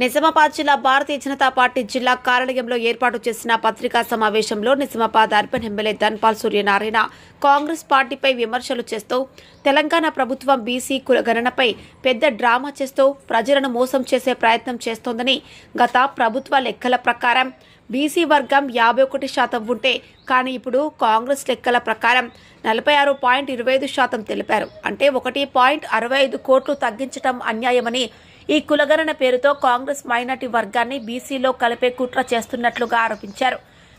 నిజామాబాద్ జిల్లా భారతీయ జనతా పార్టీ జిల్లా కార్యాలయంలో ఏర్పాటు చేసిన పత్రికా సమావేశంలో నిజామాబాద్ అర్బన్ ఎమ్మెల్యే ధన్పాల్ సూర్యనారాయణ కాంగ్రెస్ పార్టీపై విమర్శలు చేస్తూ తెలంగాణ ప్రభుత్వం బీసీ కుల గణనపై పెద్ద డ్రామా చేస్తూ ప్రజలను మోసం చేసే ప్రయత్నం చేస్తోందని గత ప్రభుత్వ లెక్కల ప్రకారం బీసీ వర్గం యాభై ఒకటి శాతం ఉంటే కానీ ఇప్పుడు కాంగ్రెస్ లెక్కల ప్రకారం నలభై ఆరు పాయింట్ ఇరవై ఐదు శాతం తెలిపారు. అంటే ఒకటి పాయింట్ అరవై ఐదు కోట్లు తగ్గించడం అన్యాయమని ఈ కులగణన పేరుతో కాంగ్రెస్ మైనార్టీ వర్గాన్ని బీసీలో కలిపే కుట్ర చేస్తున్నట్లుగా ఆరోపించారు.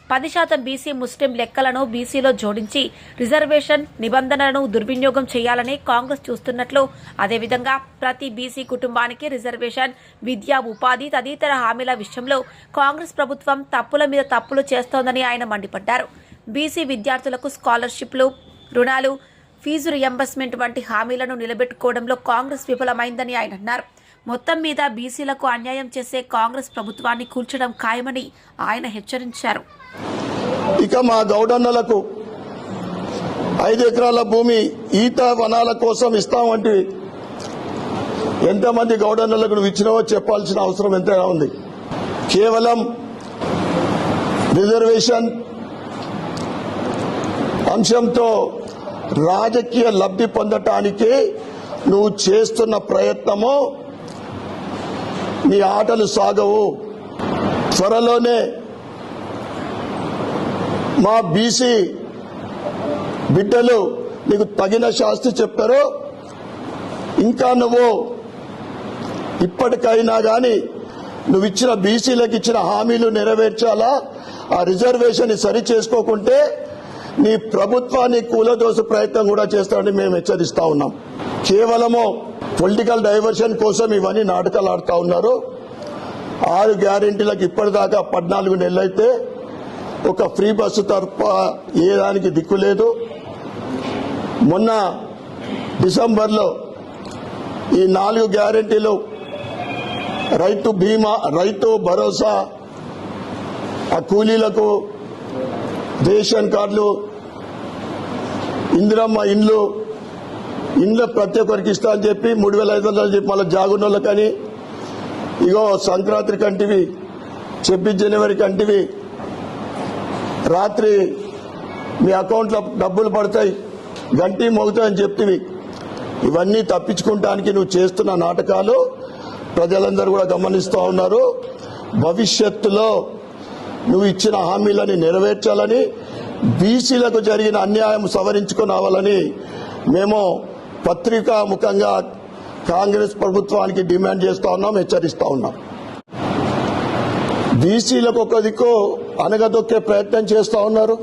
పది శాతం బీసీ ముస్లిం లెక్కలను బీసీలో జోడించి రిజర్వేషన్ నిబంధనలను దుర్వినియోగం చేయాలని కాంగ్రెస్ చూస్తున్నట్లు అదేవిధంగా ప్రతి బీసీ కుటుంబానికి రిజర్వేషన్ విద్య ఉపాధి తదితర హామీల విషయంలో కాంగ్రెస్ ప్రభుత్వం తప్పుల మీద తప్పులు చేస్తోందని ఆయన మండిపడ్డారు. బీసీ విద్యార్థులకు స్కాలర్షిప్లు రుణాలు ఫీజు రియంబర్స్మెంట్ వంటి హామీలను నిలబెట్టుకోవడంలో కాంగ్రెస్ విఫలమైందని ఆయన అన్నారు. మొత్తం మీద బీసీలకు అన్యాయం చేసే కాంగ్రెస్ ప్రభుత్వాన్ని కూల్చడం ఖాయమని ఆయన హెచ్చరించారు. ఇక మా గౌడన్నలకు ఐదు ఎకరాల భూమి ఈత వనాల కోసం ఇస్తామంటే ఎంతమంది గౌడన్నలకు నువ్వు ఇచ్చినావో చెప్పాల్సిన అవసరం ఎంతైనా ఉంది. కేవలం రిజర్వేషన్ అంశంతో రాజకీయ లబ్ధి పొందటానికే నువ్వు చేస్తున్న ప్రయత్నము నీ ఆటలు సాగవు. త్వరలోనే మా బీసీ బిడ్డలు నీకు తగిన శాస్తి చెప్తారు ఇంకా నువ్వు ఇప్పటికైనా కానీ నువ్వు ఇచ్చిన బీసీలకు ఇచ్చిన హామీలు నెరవేర్చాలా? ఆ రిజర్వేషన్ సరి చేసుకోకుంటే నీ ప్రభుత్వాన్ని కూలదోస ప్రయత్నం కూడా చేస్తామని మేము హెచ్చరిస్తా ఉన్నాం. కేవలము పొలిటికల్ డైవర్షన్ కోసం ఇవన్నీ నాటకాలు ఆడుతూ ఉన్నారు. ఆరు గ్యారెంటీలకు ఇప్పటిదాకా పద్నాలుగు నెలలైతే ఒక ఫ్రీ బస్సు తప్ప ఏ దానికి దిక్కు లేదు. మొన్న డిసెంబర్లో ఈ నాలుగు గ్యారెంటీలు రైతు బీమా రైతు భరోసా ఆ కూలీలకు రేషన్ కార్డులు ఇందిరమ్మ ఇండ్లు ఇండ్ల ప్రతి ఒక్కరికి ఇస్తా అని చెప్పి మూడు వేల ఐదు వందలు చెప్పి మళ్ళీ జాగున్నోళ్ళకని ఇగో సంక్రాంతి కంటివి చెప్పి జనవరి కంటివి రాత్రి మీ అకౌంట్లో డబ్బులు పడతాయి గంటి మోగుతాయని చెప్తివి. ఇవన్నీ తప్పించుకుంటానికి నువ్వు చేస్తున్న నాటకాలు ప్రజలందరూ కూడా గమనిస్తూ ఉన్నారు. భవిష్యత్తులో నువ్వు ఇచ్చిన హామీలని నెరవేర్చాలని బీసీలకు జరిగిన అన్యాయం సవరించుకుని రావాలని మేము పత్రికా ముఖంగా కాంగ్రెస్ ప్రభుత్వానికి డిమాండ్ చేస్తా ఉన్నాం హెచ్చరిస్తా ఉన్నాం. బీసీలకు ఒక దిక్కు అనగదొక్కే ప్రయత్నం చేస్తా ఉన్నారు.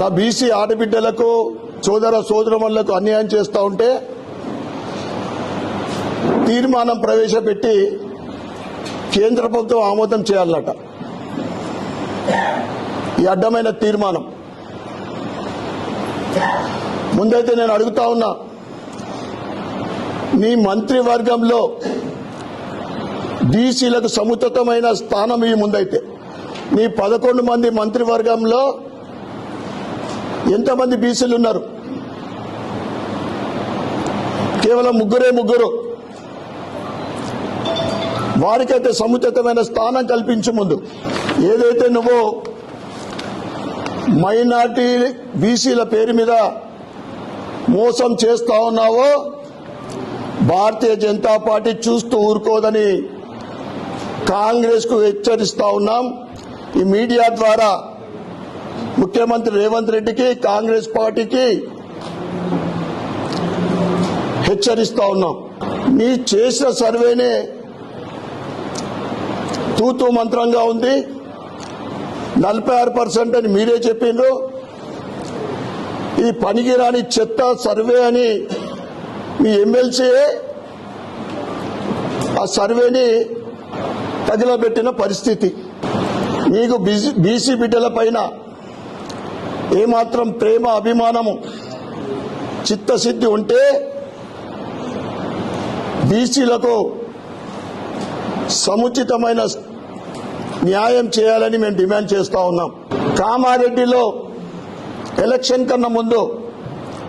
నా బీసీ ఆడబిడ్డలకు సోదర సోదరములకు అన్యాయం చేస్తూ ఉంటే తీర్మానం ప్రవేశపెట్టి కేంద్ర ప్రభుత్వం ఆమోదం చేయాలన్నట. ఈ అడ్డమైన తీర్మానం. ముందైతే నేను అడుగుతా ఉన్నా మీ మంత్రివర్గంలో బీసీలకు సముచితమైన స్థానం ఈ ముందైతే. మీ పదకొండు మంది మంత్రివర్గంలో ఎంతమంది బీసీలు ఉన్నారు కేవలం ముగ్గురే ముగ్గురు. వారికైతే సముచితమైన స్థానం కల్పించు ముందు ఏదైతే నువ్వు మైనార్టీ బీసీల పేరు మీద మోసం చేస్తా ఉన్నావో భారతీయ జనతా పార్టీ చూస్తూ ఊరుకోదని కాంగ్రెస్కు హెచ్చరిస్తా ఉన్నాం. ఈ మీడియా ద్వారా ముఖ్యమంత్రి రేవంత్ రెడ్డికి కాంగ్రెస్ పార్టీకి హెచ్చరిస్తా ఉన్నాం. నీ చేసిన సర్వేనే తూతూ మంత్రంగా ఉంది. నలభై ఆరు పర్సెంట్ అని మీరే చెప్పిండ్రు. ఇది పనికిరాని చెత్త సర్వే అని మీ ఎమ్మెల్సీయే ఆ సర్వేని తగిలబెట్టిన పరిస్థితి. మీకు బీసీ బిడ్డల పైన ఏమాత్రం ప్రేమ అభిమానము చిత్తశుద్ధి ఉంటే బీసీలకు సముచితమైన న్యాయం చేయాలని మేము డిమాండ్ చేస్తా ఉన్నాం. కామారెడ్డిలో ఎలక్షన్ కన్నా ముందు